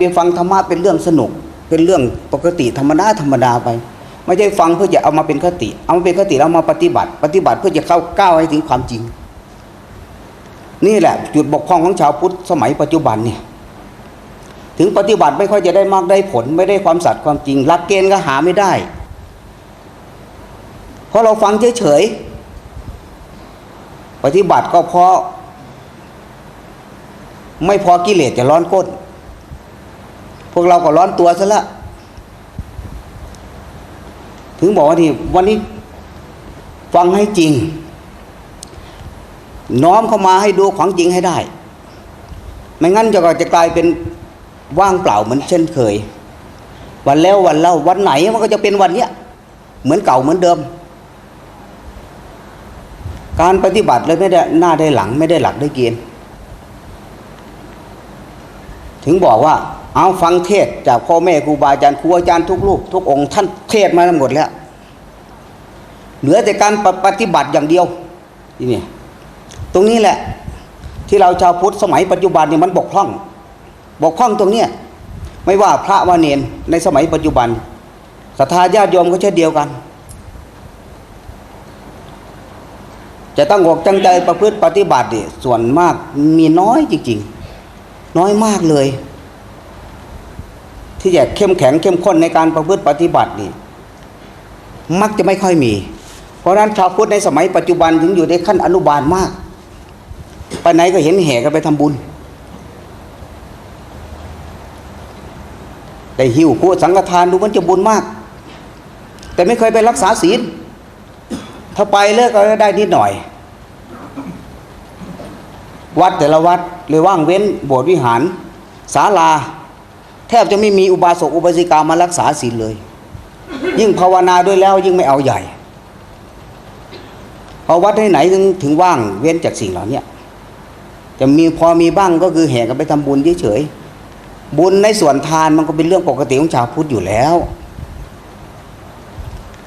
ไปฟังธรรมะเป็นเรื่องสนุก เป็นเรื่องปกติธรรมดาธรรมดาไป ไม่ใช่ฟังเพื่อจะเอามาเป็นคติ เอามาเป็นคติแล้วมาปฏิบัติ ปฏิบัติเพื่อจะเข้าก้าวให้ถึงความจริง นี่แหละ จุดบกพร่องของชาวพุทธสมัยปัจจุบันเนี่ยถึงปฏิบัติไม่ค่อยจะได้มากได้ผล ไม่ได้ความสัตย์ความจริงหลักเกณฑ์ก็หาไม่ได้ เพราะเราฟังเฉยๆปฏิบัติก็เพราะไม่พอกิเลสจะร้อนก้น พวกเราก็ร้อนตัวซะละถึงบอกว่าที่วันนี้ฟังให้จริง น้อมเข้ามาให้ดูของจริงให้ได้ ไม่งั้นจะก็จะกลายเป็นว่างเปล่าเหมือนเช่นเคย วันแล้ววันเล่าวันไหนมันก็จะเป็นวันเนี้ยเหมือนเก่าเหมือนเดิม การปฏิบัติเลยไม่ได้หน้าได้หลังไม่ได้หลักได้เกณฑ์ถึงบอกว่า เอาฟังเทศจากพ่อแม่ครูบาอาจารย์ครูอาจารย์ทุกรูปทุกองค์ท่านเทศมาทั้งหมดแล้ว เหลือแต่การปปฏิบัติอย่างเดียวที่นี่ตรงนี้แหละ ที่เราชาวพุทธสมัยปัจจุบันเนี่ยมันบกพร่อง บกพร่องตรงเนี้ยไม่ว่าพระว่าเนนในสมัยปัจจุบันศรัทธาญาติโยมก็เช่นเดียวกัน จะตั้งอกตั้งใจประพฤติปฏิบัติเนี่ยส่วนมากมีน้อยจริง ๆ น้อยมากเลย ที่จะเข้มแข็งเข้มข้นในการประพฤติปฏิบัตินี่มักจะไม่ค่อยมี เพราะนั้นชาวพุทธในสมัยปัจจุบันถึงอยู่ในขั้นอนุบาลมากไปไหนก็เห็นแห่กันไปทำบุญแต่หิวผู้สังฆทานดูมันจะบุญมาก แต่ไม่เคยไปรักษาศีลถ้าไปเลิกก็ได้นิดหน่อย วัดแต่ละวัดเลยว่างเว้นโบสถ์วิหารศาลา แทบจะไม่มีอุบาสกอุบาสิกามารักษาศีลเลย ยิ่งภาวนาด้วยแล้วยิ่งไม่เอาใหญ่พอวัดไหนถึงถึงว่างเว้นจากสิ่งเหล่านี้จะมีพอมีบ้างก็คือแห่กันไปทำบุญเฉยๆบุญในส่วนทานมันก็เป็นเรื่องปกติของชาวพุทธอยู่แล้ว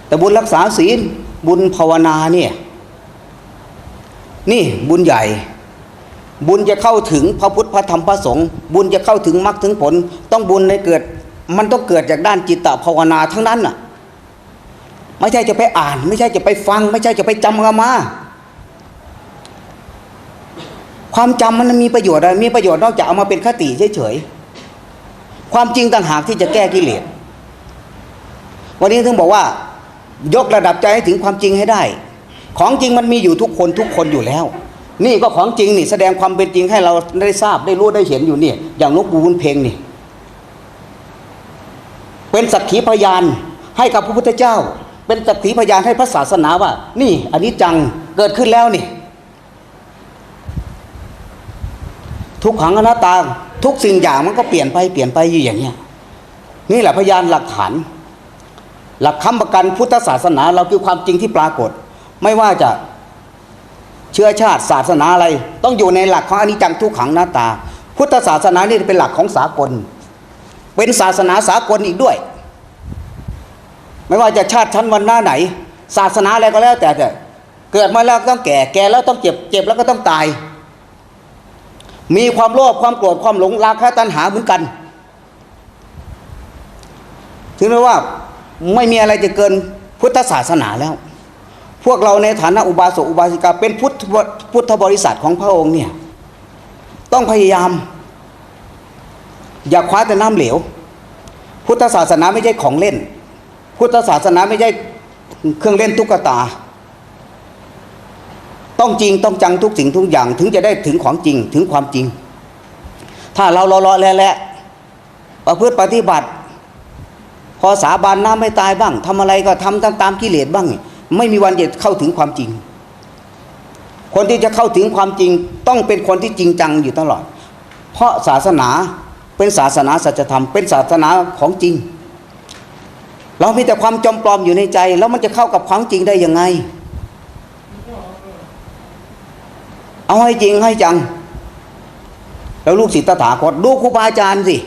แต่บุญรักษาศีลบุญภาวนาเนี่ยนี่บุญใหญ่ บุญจะเข้าถึงพระพุทธพระธรรมพระสงฆ์บุญจะเข้าถึงมรรคถึงผล ต้องบุญในเกิด มันต้องเกิดจากด้านจิตตภาวนาทั้งนั้นน่ะ ไม่ใช่จะไปอ่าน ไม่ใช่จะไปฟัง ไม่ใช่จะไปจำกันมาความจำมันมีประโยชน์อะไรมีประโยชน์นอกจากเอามาเป็นคติเฉยๆความจริงต่างหากที่จะแก้กิเลสวันนี้ถึงบอกว่า ยกระดับใจให้ถึงความจริงให้ได้ ของจริงมันมีอยู่ทุกคนทุกคนอยู่แล้ว นี่ก็ของจริงนี่แสดงความเป็นจริงให้เราได้ทราบได้รู้ได้เห็นอยู่เนี่ยอย่างลวงปู่บุญเพ็งนี่เป็นสักขีพยานให้กับพระพุทธเจ้า เป็นสักขีพยานให้พระศาสนาว่า นี่อันนี้จังเกิดขึ้นแล้วนี่ทุกขังอนัตตาทุกสิ่งอย่างมันก็เปลี่ยนไปเปลี่ยนไปอยู่อย่างเนี้ยนี่แหละพยานหลักฐาน หลักคำประกันพุทธศาสนาเราคือความจริงที่ปรากฏ ไม่ว่าจะ เชื้อชาติศาสนาอะไร ต้องอยู่ในหลักของอนิจจังทุกขังหน้าตา พุทธศาสนานี่เป็นหลักของสากล เป็นศาสนาสากลอีกด้วย ไม่ว่าจะชาติชั้นวันหน้าไหน ศาสนาอะไรก็แล้วแต่แต่เกิดมาแล้วต้องแก่แก่แล้วต้องเจ็บเจ็บแล้วก็ต้องตาย มีความโลภความโกรธความหลงราคะตัณหาเหมือนกันถึงแม้ว่าไม่มีอะไรจะเกินพุทธศาสนาแล้ว พวกเราในฐานะอุบาสกอุบาสิกาเป็นพุทธพุทธบริษัทของพระองค์เนี่ยต้องพยายาม อย่าคว้าแต่น้ำเหลว พุทธศาสนาไม่ใช่ของเล่น พุทธศาสนาไม่ใช่เครื่องเล่นตุ๊กตา ต้องจริงต้องจังทุกสิ่งทุกอย่าง ถึงจะได้ถึงของจริงถึงความจริง ถ้าเรารอๆแหละประพฤติปฏิบัติ พอสาบานน้ำไม่ตายบ้างทำอะไรก็ทำตามตามกิเลสบ้าง ไม่มีวันจะเข้าถึงความจริง คนที่จะเข้าถึงความจริงต้องเป็นคนที่จริงจังอยู่ตลอด เพราะศาสนาเป็นศาสนาสัจธรรม เป็นศาสนาของจริง เรามีแต่ความจอมปลอมอยู่ในใจ แล้วมันจะเข้ากับความจริงได้ยังไง เอาให้จริงให้จัง แล้วลูกศิษย์ตถาคตดูครูบาอาจารย์สิ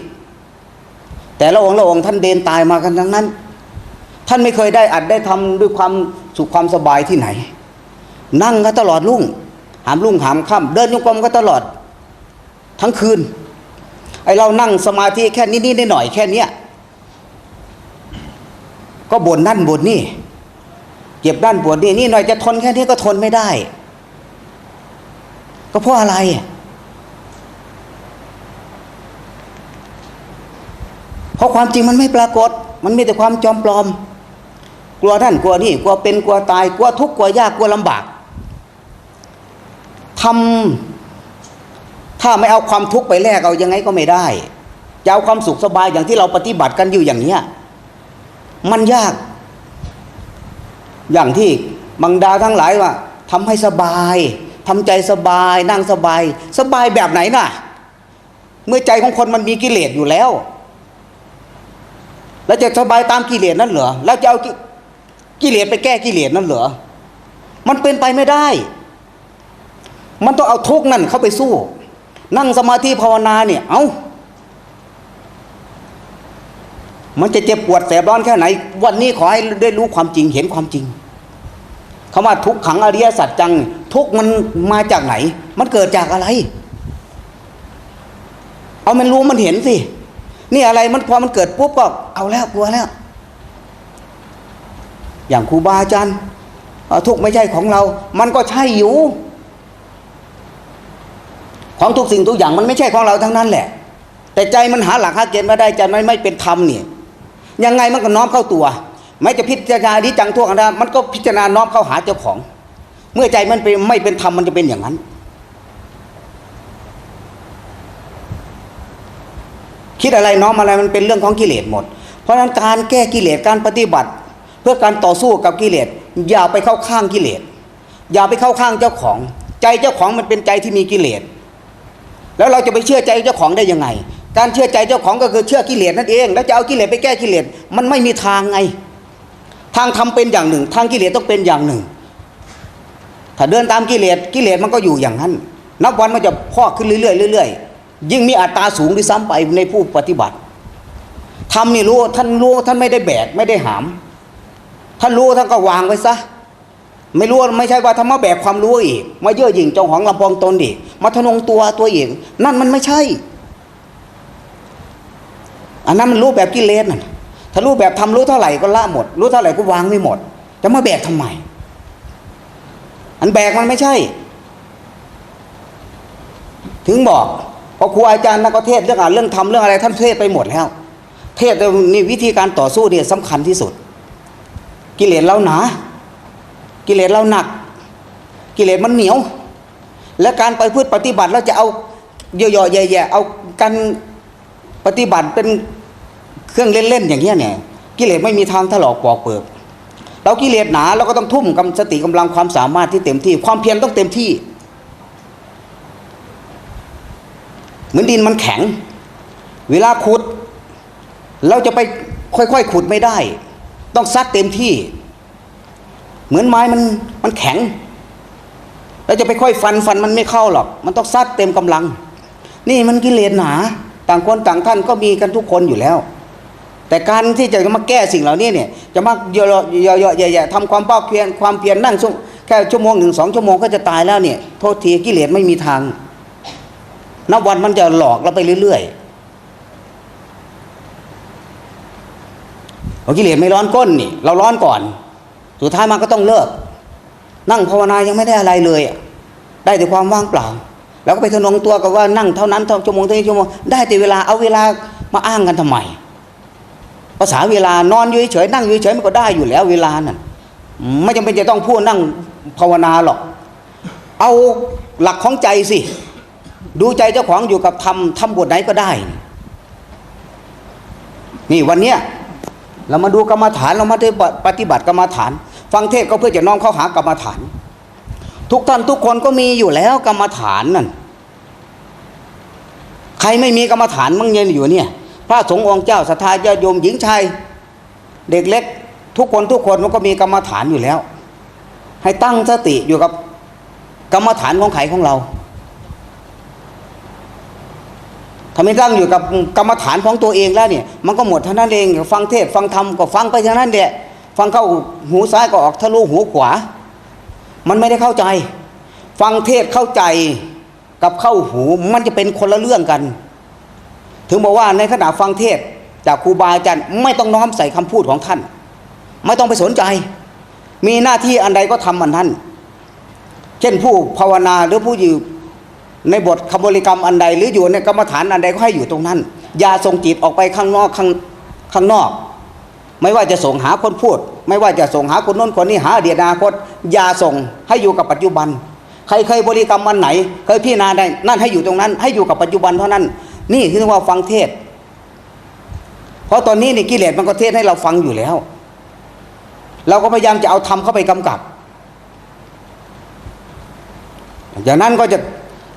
แต่ละองค์ละองค์ท่านเดินตายมากันทั้งนั้น ท่านไม่เคยได้อัดได้ทำด้วยความ สุขความสบายที่ไหน นั่งก็ตลอดรุ่ง หามรุ่งหามค่ำเดินโยกรมก็ตลอด ทั้งคืน ไอเรานั่งสมาธิแค่นิดๆหน่อยๆแค่เนี้ยก็บ่นนั่นบ่นนี่เจ็บด้านปวดนี่นี่หน่อยจะทนแค่นี้ก็ทนไม่ได้ ก็เพราะอะไร เพราะความจริงมันไม่ปรากฏ มันมีแต่ความจอมปลอม กลัวท่านกลัวนี่กลัวเป็นกลัวตายกลัวทุกข์กลัวยากกลัวลำบากทำถ้าไม่เอาความทุกข์ไปแลกเอายังไงก็ไม่ได้จะเอาความสุขสบายอย่างที่เราปฏิบัติกันอยู่อย่างเนี้ยมันยาก อย่างที่บังดาทั้งหลายว่าทำให้สบายทำใจสบาย นั่งสบาย สบายแบบไหนน่ะ เมื่อใจของคนมันมีกิเลสอยู่แล้ว แล้วจะสบายตามกิเลสนั่นเหรอแล้วจะเอา กิเลสไปแก้กิเลสนั่นเหรอ มันเป็นไปไม่ได้ มันต้องเอาทุกนั่นเข้าไปสู้ นั่งสมาธิภาวนาเนี่ย เอา้า มันจะเจ็บปวดแสบร้อนแค่ไหน วันนี้ขอให้ได้รู้ความจริงเห็นความจริงคำว่าทุกขังอริยสัจจัง ทุกมันมาจากไหน มันเกิดจากอะไร เอามันรู้มันเห็นสิ นี่อะไรมันพอมันเกิดปุ๊บก็เอาแล้วกลัวแล้ว อย่างครูบาอาจารย์ทุกไม่ใช่ของเรา มันก็ใช่อยู่ ของทุกสิ่งทุกอย่างมันไม่ใช่ของเราทั้งนั้นแหละ แต่ใจมันหาหลักหาเกณฑ์ไม่ได้ใจมันไม่เป็นธรรมเนี่ยยังไงมันก็น้อมเข้าตัวไม่จะพิจารณาดิจังทั่วกันนะมันก็พิจารณาน้อมเข้าหาเจ้าของ เมื่อใจมันเป็นไม่เป็นธรรมมันจะเป็นอย่างนั้น คิดอะไรน้อมอะไรมันเป็นเรื่องของกิเลสหมด เพราะฉะนั้นการแก้กิเลสการปฏิบัติ พื่อการต่อสู้กับกิเลสอย่าไปเข้าข้างกิเลสอย่าไปเข้าข้างเจ้าของ ใจเจ้าของมันเป็นใจที่มีกิเลสแล้วเราจะไปเชื่อใจเจ้าของได้ยังไง การเชื่อใจเจ้าของก็คือเชื่อกิเลสนั่นเอง แล้วจะเอากิเลสไปแก้กิเลสมันไม่มีทางไง ทางทำเป็นอย่างหนึ่ง ทางกิเลสต้องเป็นอย่างหนึ่ง ถ้าเดินตามกิเลสกิเลสมันก็อยู่อย่างนั้น นับวันมันจะพอกขึ้นเรื่อยๆเรื่อยๆยิ่งมีอัตราสูงด้วยซ้ำไปในผู้ปฏิบัติทำนี่รู้ท่านรู้ท่านไม่ได้แบกไม่ได้หาม ท่านรู้ท่านก็วางไว้ซะ ไม่รู้ไม่ใช่ว่าทำมาแบกความรู้อีก มาเย่อหยิ่งเจ้าของลำพองตนอีกมาทะนงตัวตัวเองนั่นมันไม่ใช่ อันนั้นมันรู้แบบกิเลสน่ะถ้ารู้แบบทำรู้เท่าไหร่ก็ละหมด รู้เท่าไหร่ก็วางไม่หมด จะมาแบกทำไม อันแบกมันไม่ใช่ ถึงบอกพอครูอาจารย์นักเทศเรื่องอ่านเรื่องทำเรื่องอะไรท่านเทศไปหมดแล้ว เทศนี่วิธีการต่อสู้เนี่ยสำคัญที่สุด กิเลสเราหนา กิเลสเราหนัก กิเลสมันเหนียว และการไปพูดปฏิบัติเราจะเอาเย่อๆแย่ๆเอาการปฏิบัติเป็นเครื่องเล่นๆอย่างเงี้ยเนี่ยกิเลสไม่มีทางถลอกปอกเปิกเรากิเลสหนาเราก็ต้องทุ่มกำสติกำลังความสามารถที่เต็มที่ ความเพียรต้องเต็มที่ เหมือนดินมันแข็ง เวลาขุด เราจะไปค่อยๆขุดไม่ได้ ต้องซัดเต็มที่ เหมือนไม้มันมันแข็ง แล้วจะไปค่อยฟันฟันมันไม่เข้าหรอก มันต้องซัดเต็มกำลัง นี่มันกิเลสหนา ต่างคนต่างท่านก็มีกันทุกคนอยู่แล้ว แต่การที่จะมาแก้สิ่งเหล่านี้เนี่ย จะมาเยอะๆเยอะๆแย่ๆทำความเป้าเพียรความเพียรนั่งแค่ชั่วโมงหนึ่งสองชั่วโมงก็จะตายแล้วเนี่ยโทษทีกิเลสไม่มีทางนับวันมันจะหลอกเราไปเรื่อยๆ พอกิเลสไม่ร้อนก้นนี่ เราร้อนก่อน สุดท้ายมันก็ต้องเลิก นั่งภาวนายังไม่ได้อะไรเลยได้แต่ความว่างเปล่า แล้วก็ไปทนงตัวกับว่านั่งเท่านั้นเท่าชั่วโมงเท่านี้ชั่วโมงได้แต่เวลาเอาเวลามาอ้างกันทำไมภาษาเวลานอนอยู่เฉยนั่งอยู่เฉยมันก็ได้อยู่แล้วเวลานั่นไม่จำเป็นจะต้องพูดนั่งภาวนาหรอก เอาหลักของใจสิ ดูใจเจ้าของอยู่กับทำทำบทไหนก็ได้ นี่วันเนี้ย เรามาดูกรรมฐานเรามาปฏิบัติกรรมฐาน ฟังเทศก็เพื่อจะน้อมเข้าหากรรมฐาน ทุกท่านทุกคนก็มีอยู่แล้วกรรมฐานนั่นใครไม่มีกรรมฐานมั่งเย็นอยู่เนี่ยพระสงฆ์องค์เจ้าสทธาญาติโยมหญิงชายเด็กเล็ก ทุกคนทุกคนมันก็มีกรรมฐานอยู่แล้ว ให้ตั้งสติอยู่กับกรรมฐานของไขของเรา ถ้าไม่ตั้งอยู่กับกรรมฐานของตัวเองแล้วเนี่ย มันก็หมดเท่านั้นเอง ฟังเทศฟังธรรมก็ฟังไปเท่านั้นแหละฟังเข้าหูซ้ายก็ออกทะลุหูขวา มันไม่ได้เข้าใจ ฟังเทศเข้าใจกับเข้าหูมันจะเป็นคนละเรื่องกัน ถึงบอกว่าในขณะฟังเทศจากครูบาอาจารย์ไม่ต้องน้อมใส่คำพูดของท่าน ไม่ต้องไปสนใจ มีหน้าที่อันใดก็ทำอันนั้นเช่นผู้ภาวนาหรือผู้อยู่ ในบทคำบริกรรมอันใด หรืออยู่ในกรรมฐานอันใดก็ให้อยู่ตรงนั้น อย่าส่งจิตออกไปข้างนอกข้างข้างนอก ไม่ว่าจะส่งหาคนพูด ไม่ว่าจะส่งหาคนโน้นคนนี้หาอดีตอนาคตอย่าส่งให้อยู่กับปัจจุบัน ใครเคยบริกรรมวันไหน เคยพิจารณาได้นั่นให้อยู่ตรงนั้น ให้อยู่กับปัจจุบันเท่านั้น นี่คือว่าฟังเทศ เพราะตอนนี้นี่กิเลสมันก็เทศให้เราฟังอยู่แล้ว เราก็พยายามจะเอาธรรมเข้าไปกำกับจากนั้นก็จะ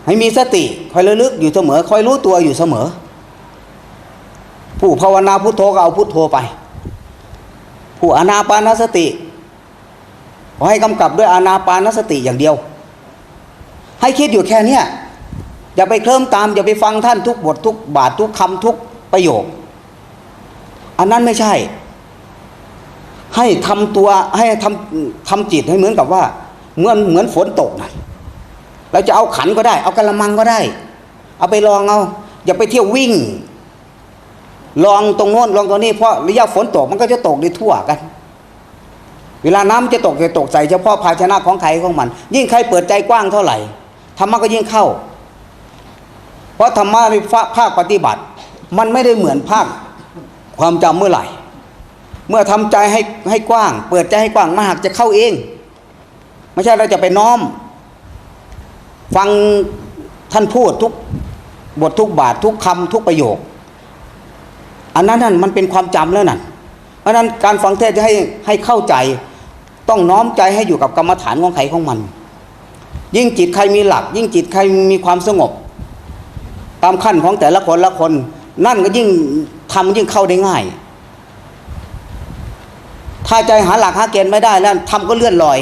ให้มีสติคอยระลึกอยู่เสมอคอยรู้ตัวอยู่เสมอ ผู้ภาวนาพุทโธก็เอาพุทโธไป ผู้อานาปานสติขอให้กำกับด้วยอานาปานสติอย่างเดียว ให้คิดอยู่แค่เนี้ยอย่าไปเคลิ้มตาม อย่าไปฟังท่านทุกบททุกบาททุกคำทุกประโยค อันนั้นไม่ใช่ ให้ทำตัวให้ทำทำจิตให้เหมือนกับว่าเหมือนเหมือนฝนตกนะ เราจะเอาขันก็ได้ เอากระมังก็ได้ เอาไปลองเอา อย่าไปเที่ยววิ่ง ลองตรงโน้นลองตรงนี้เพราะระยะฝนตกมันก็จะตกได้ทั่วกัน เวลาน้ำจะตกจะตกใส่เฉพาะภาชนะของใครของมัน ยิ่งใครเปิดใจกว้างเท่าไหร่ธรรมะก็ยิ่งเข้า เพราะธรรมะในภาคปฏิบัติ มันไม่ได้เหมือนภาคความจำเมื่อไหร่ เมื่อทำใจให้ให้กว้าง เปิดใจให้กว้างมหากจะเข้าเอง ไม่ใช่เราจะไปน้อม ฟังท่านพูดทุกบททุกบาททุกคำทุกประโยค อันนั้นนั่นมันเป็นความจำแล้วนั่นเพราะนั้นการฟังเทศจะให้ให้เข้าใจ ต้องน้อมใจให้อยู่กับกรรมฐานของใครของมัน ยิ่งจิตใครมีหลัก ยิ่งจิตใครมีความสงบ ตามขั้นของแต่ละคนละคน นั่นก็ยิ่งทำยิ่งเข้าได้ง่าย ถ้าใจหาหลักหาเกณฑ์ไม่ได้แล้วทำก็เลื่อนลอย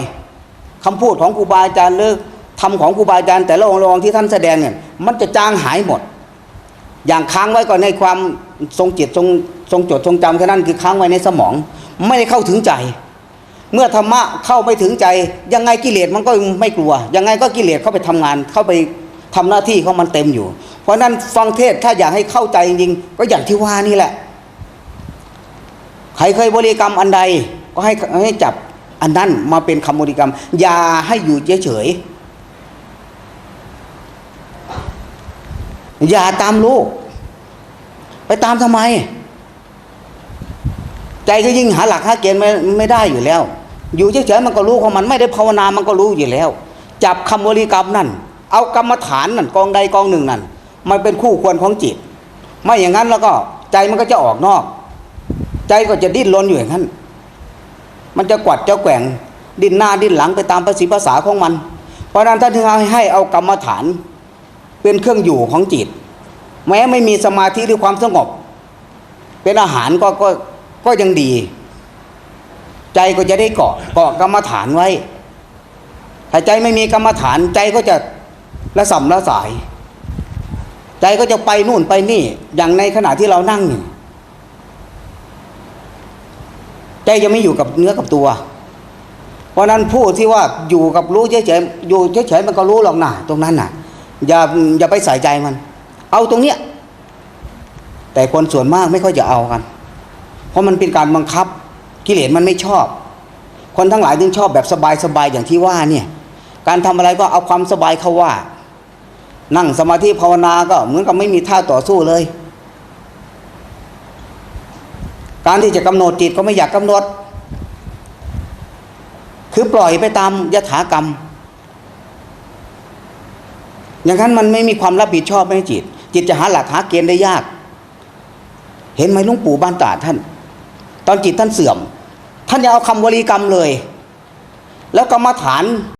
คำพูดของครูบาอาจารย์หรือ ทำของครูบาอาจารย์แต่ละองค์ลองที่ท่านแสดงเนี่ยมันจะจางหายหมด อย่างค้างไว้ก่อนในความทรงจิตทรงทรงจดทรงจำแค่นั้นคือค้างไว้ในสมอง ไม่ได้เข้าถึงใจ เมื่อธรรมะเข้าไปถึงใจ ยังไงกิเลสมันก็ไม่กลัว ยังไงก็กิเลสเข้าไปทำงานเข้าไปทำหน้าที่ของมันเต็มอยู่ เพราะฉะนั้นฟังเทศถ้าอยากให้เข้าใจจริงๆก็อย่างที่ว่านี่แหละใครเคยบริกรรมอันใดก็ให้ให้จับอันนั้นมาเป็นคำบริกรรม อย่าให้อยู่เฉยๆ อย่าตามลูก ไปตามทำไม ใจก็ยิ่งหาหลักหาเกณฑ์ไม่ไม่ได้อยู่แล้ว อยู่เฉยๆมันก็รู้ของมันไม่ได้ภาวนามันก็รู้อยู่แล้ว จับคำบริกรรมนั่น เอากรรมฐานนั่นกองใดกองหนึ่งนั่นมันเป็นคู่ควรของจิต ไม่อย่างนั้นแล้วก็ใจมันก็จะออกนอก ใจก็จะดิ้นรนอยู่อย่างนั้น มันจะกวัดจะแกว่งดิ้นหน้าดิ้นหลังไปตามภาษีภาษาของมัน เพราะฉะนั้นท่านถึงให้เอากรรมฐาน เป็นเครื่องอยู่ของจิต แม้ไม่มีสมาธิหรือความสงบ เป็นอาหารก็ก็ก็ยังดี ใจก็จะได้เกาะเกาะกรรมฐานไว้ ถ้าใจไม่มีกรรมฐานใจก็จะละสัมละสาย ใจก็จะไปนู่นไปนี่ อย่างในขณะที่เรานั่งใจจะไม่อยู่กับเนื้อกับตัว เพราะนั้นผู้ที่ว่าอยู่กับรู้เฉยๆอยู่เฉยๆมันก็รู้หรอกนะตรงนั้นน่ะ อย่าอย่าไปใส่ใจมัน เอาตรงเนี้ยแต่คนส่วนมากไม่ค่อยจะเอากัน เพราะมันเป็นการบังคับกิเลสมันไม่ชอบ คนทั้งหลายถึงชอบแบบสบายๆอย่างที่ว่าเนี่ยการทำอะไรก็เอาความสบายเข้าว่า นั่งสมาธิภาวนาก็เหมือนกับไม่มีท่าต่อสู้เลย การที่จะกำหนดจิตก็ไม่อยากกำหนด คือปล่อยไปตามยถากรรม อย่างนั้นมันไม่มีความรับผิดชอบไม่จิต จิตจะหาหลักหาเกณฑ์ได้ยาก เห็นไหมลุงปู่บ้านตาท่าน ตอนจิตท่านเสื่อม ท่านยังเอาคำวลีกรรมเลย แล้วกรรมฐาน